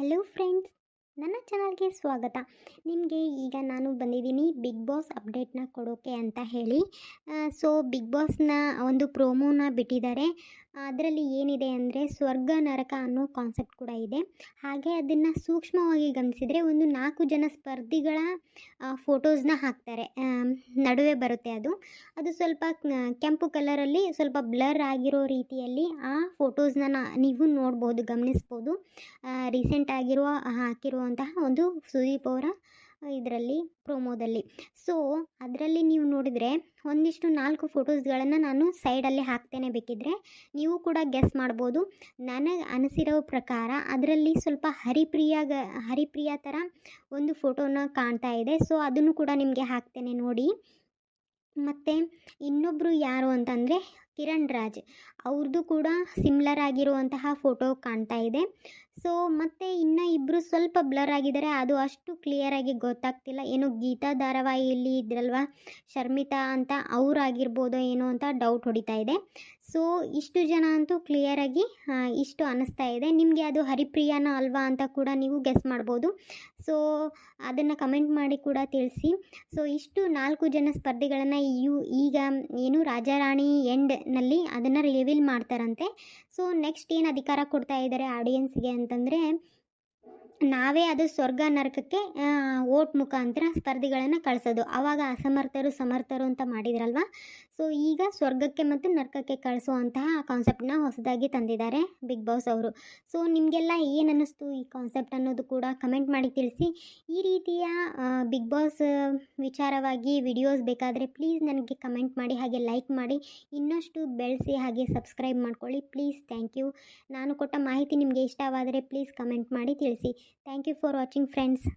Hello friends ನನ್ನ ಚಾನಲ್ಗೆ ಸ್ವಾಗತ. ನಿಮಗೆ ಈಗ ನಾನು ಬಂದಿದ್ದೀನಿ ಬಿಗ್ ಬಾಸ್ ಅಪ್ಡೇಟ್ನ ಕೊಡೋಕೆ ಅಂತ ಹೇಳಿ. ಸೊ ಬಿಗ್ ಬಾಸ್ನ ಒಂದು ಪ್ರೋಮೋನ ಬಿಟ್ಟಿದ್ದಾರೆ. ಅದರಲ್ಲಿ ಏನಿದೆ ಅಂದರೆ ಸ್ವರ್ಗ, ನರಕ ಅನ್ನೋ ಕಾನ್ಸೆಪ್ಟ್ ಕೂಡ ಇದೆ. ಹಾಗೆ ಅದನ್ನು ಸೂಕ್ಷ್ಮವಾಗಿ ಗಮನಿಸಿದರೆ ಒಂದು ನಾಲ್ಕು ಜನ ಸ್ಪರ್ಧಿಗಳ ಫೋಟೋಸ್ನ ಹಾಕ್ತಾರೆ. ನಡುವೆ ಬರುತ್ತೆ ಅದು. ಅದು ಸ್ವಲ್ಪ ಕೆಂಪು ಕಲರಲ್ಲಿ ಸ್ವಲ್ಪ ಬ್ಲರ್ ಆಗಿರೋ ರೀತಿಯಲ್ಲಿ ಆ ಫೋಟೋಸ್ನ ನೀವು ನೋಡ್ಬೋದು, ಗಮನಿಸ್ಬೋದು. ರೀಸೆಂಟ್ ಆಗಿರುವ, ಹಾಕಿರುವಂತಹ ಒಂದು ಸುದೀಪ್ ಅವರ ಇದರಲ್ಲಿ ಪ್ರೋಮೋದಲ್ಲಿ ಸೊ ಅದರಲ್ಲಿ ನೀವು ನೋಡಿದರೆ ಒಂದಿಷ್ಟು ನಾಲ್ಕು ಫೋಟೋಸ್ಗಳನ್ನು ನಾನು ಸೈಡಲ್ಲಿ ಹಾಕ್ತೇನೆ ಬೇಕಿದ್ದರೆ ನೀವು ಕೂಡ ಗೆಸ್ ಮಾಡ್ಬೋದು. ನನಗೆ ಅನಿಸಿರೋ ಪ್ರಕಾರ ಅದರಲ್ಲಿ ಸ್ವಲ್ಪ ಹರಿಪ್ರಿಯ ಹರಿಪ್ರಿಯ ಥರ ಒಂದು ಫೋಟೋನ ಕಾಣ್ತಾ ಇದೆ. ಸೊ ಅದನ್ನು ಕೂಡ ನಿಮಗೆ ಹಾಕ್ತೇನೆ ನೋಡಿ. ಮತ್ತು ಇನ್ನೊಬ್ಬರು ಯಾರು ಅಂತಂದರೆ ಕಿರಣ್ ರಾಜ್. ಅವ್ರದ್ದು ಕೂಡ ಸಿಮ್ಲರ್ ಆಗಿರುವಂತಹ ಫೋಟೋ ಕಾಣ್ತಾ ಇದೆ. ಸೊ ಮತ್ತು ಇನ್ನು ಇಬ್ಬರು ಸ್ವಲ್ಪ ಬ್ಲರ್ ಆಗಿದ್ದಾರೆ. ಅದು ಅಷ್ಟು ಕ್ಲಿಯರಾಗಿ ಗೊತ್ತಾಗ್ತಿಲ್ಲ. ಏನು ಗೀತಾ ಧಾರಾವಾಹಿಯಲ್ಲಿ ಇದ್ರಲ್ವ? ಶರ್ಮಿತಾ ಅಂತ ಅವರಾಗಿರ್ಬೋದೋ ಏನೋ ಅಂತ ಡೌಟ್ ಹೊಡಿತಾ ಇದೆ. ಸೊ ಇಷ್ಟು ಜನ ಅಂತೂ ಕ್ಲಿಯರಾಗಿ ಇಷ್ಟು ಅನ್ನಿಸ್ತಾ ಇದೆ. ನಿಮಗೆ ಅದು ಹರಿಪ್ರಿಯಾನ ಅಲ್ವಾ ಅಂತ ಕೂಡ ನೀವು ಗೆಸ್ ಮಾಡ್ಬೋದು. ಸೊ ಅದನ್ನು ಕಮೆಂಟ್ ಮಾಡಿ ಕೂಡ ತಿಳಿಸಿ. ಸೊ ಇಷ್ಟು ನಾಲ್ಕು ಜನ ಸ್ಪರ್ಧಿಗಳನ್ನು ಇವು, ಈಗ ಏನು ರಾಜಾರಾಣಿ ಎಂಡ್ನಲ್ಲಿ ಅದನ್ನು ರಿವೀಲ್ ಮಾಡ್ತಾರಂತೆ. ಸೊ ನೆಕ್ಸ್ಟ್ ಏನು ಅಧಿಕಾರ ಕೊಡ್ತಾ ಇದ್ದಾರೆ ಆಡಿಯನ್ಸ್ಗೆ ಅಂತಂದರೆ ನಾವೇ ಅದು ಸ್ವರ್ಗ ನರಕಕ್ಕೆ ಓಟ್ ಮುಖಾಂತರ ಸ್ಪರ್ಧಿಗಳನ್ನು ಕಳಿಸೋದು. ಆವಾಗ ಅಸಮರ್ಥರು, ಸಮರ್ಥರು ಅಂತ ಮಾಡಿದ್ರಲ್ವಾ? ಸೊ ಈಗ ಸ್ವರ್ಗಕ್ಕೆ ಮತ್ತು ನರಕಕ್ಕೆ ಕಳಿಸುವಂತಹ ಕಾನ್ಸೆಪ್ಟನ್ನ ಹೊಸದಾಗಿ ತಂದಿದ್ದಾರೆ ಬಿಗ್ ಬಾಸ್ ಅವರು. ಸೊ ನಿಮಗೆಲ್ಲ ಏನು ಅನ್ನಿಸ್ತು ಈ ಕಾನ್ಸೆಪ್ಟ್ ಅನ್ನೋದು ಕೂಡ ಕಮೆಂಟ್ ಮಾಡಿ ತಿಳಿಸಿ. ಈ ರೀತಿಯ ಬಿಗ್ ಬಾಸ್ ವಿಚಾರವಾಗಿ ವಿಡಿಯೋಸ್ ಬೇಕಾದರೆ ಪ್ಲೀಸ್ ನನಗೆ ಕಮೆಂಟ್ ಮಾಡಿ, ಹಾಗೆ ಲೈಕ್ ಮಾಡಿ. ಇನ್ನಷ್ಟು ಬೆಳೆಸಿ, ಹಾಗೆ ಸಬ್ಸ್ಕ್ರೈಬ್ ಮಾಡ್ಕೊಳ್ಳಿ. ಪ್ಲೀಸ್ ಥ್ಯಾಂಕ್ ಯು ನಾನು ಕೊಟ್ಟ ಮಾಹಿತಿ ನಿಮಗೆ ಇಷ್ಟವಾದರೆ ಪ್ಲೀಸ್ ಕಮೆಂಟ್ ಮಾಡಿ ತಿಳಿಸಿ thank you for watching friends